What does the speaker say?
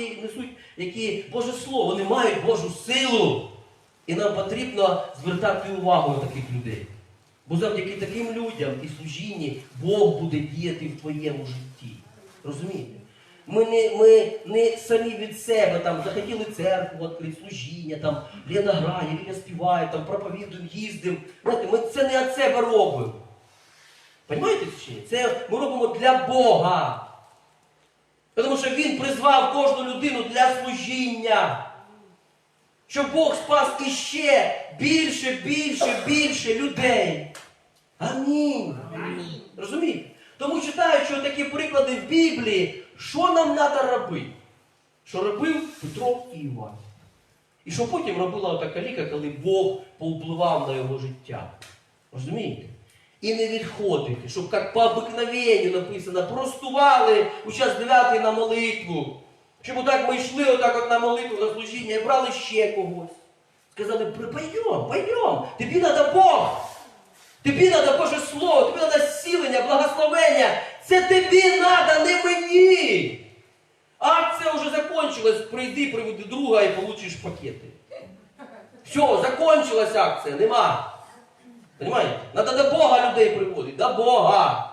які несуть, які Боже Слово, вони мають Божу силу. І нам потрібно звертати увагу на таких людей. Бо завдяки таким людям і служінні Бог буде діяти в твоєму житті. Розумієте? Ми не, ми не самі від себе там захотіли церкву відкрити, служіння, там Лена грає, Ліна співає, там проповідуємо, їздимо. Знаєте, ми це не від себе робимо. Понимаєте? Це ми робимо для Бога. Тому що Він призвав кожну людину для служіння. Щоб Бог спас іще більше, більше, більше людей. Амінь. Розумієте? Тому читаючи такі приклади в Біблії, що нам треба робити? Що робив Петро і Іван. І що потім робила така ліка, коли Бог повпливав на його життя. Розумієте? І не відходити, щоб як по обикновенню написано, простували у час 9 на молитву. Щоб отак ми йшли отак от на молитву, на служіння і брали ще когось. Сказали, пойдем, пойдем, тобі треба Бог. Тобі треба Боже Слово, тобі треба зцілення, благословення. Це тобі треба, не мені. Акція вже закончилась, прийди, приведи друга і получиш пакети. Все, закончилась акція, нема. Понимаете? Надо до Бога людей приводити, до Бога.